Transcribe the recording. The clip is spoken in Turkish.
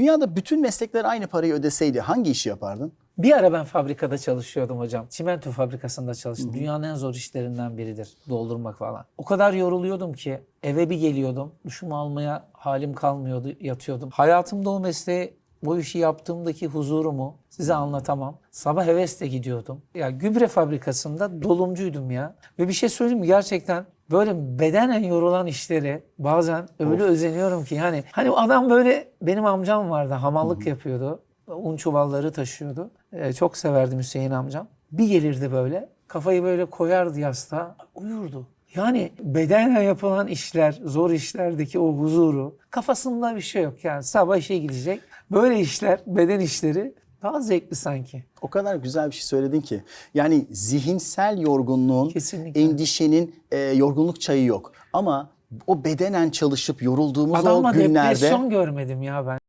Dünyada bütün meslekler aynı parayı ödeseydi hangi işi yapardın? Bir ara ben fabrikada çalışıyordum hocam. Çimento fabrikasında çalıştım. Dünyanın en zor işlerinden biridir. Doldurmak falan. O kadar yoruluyordum ki eve bir geliyordum. Duşumu almaya halim kalmıyordu. Yatıyordum. Hayatımda o mesleği bu işi yaptığımdaki huzurumu size anlatamam. Sabah hevesle gidiyordum. Ya gübre fabrikasında dolumcuydum ya. Ve bir şey söyleyeyim mi? Gerçekten böyle bedenen yorulan işleri bazen öyle özeniyorum ki yani hani adam böyle benim amcam vardı hamallık yapıyordu. Un çuvalları taşıyordu. Ee, çok severdim Hüseyin amcam. Bir gelirdi böyle kafayı böyle koyardı yastığa uyurdu. Yani bedenen yapılan işler, zor işlerdeki o huzuru kafasında bir şey yok. Yani sabah işe gidecek. Böyle işler, beden işleri daha zevkli sanki. O kadar güzel bir şey söyledin ki. Yani zihinsel yorgunluğun, Kesinlikle. endişenin e, yorgunluk çayı yok. Ama o bedenen çalışıp yorulduğumuz Adamla o günlerde depresyon görmedim ya ben.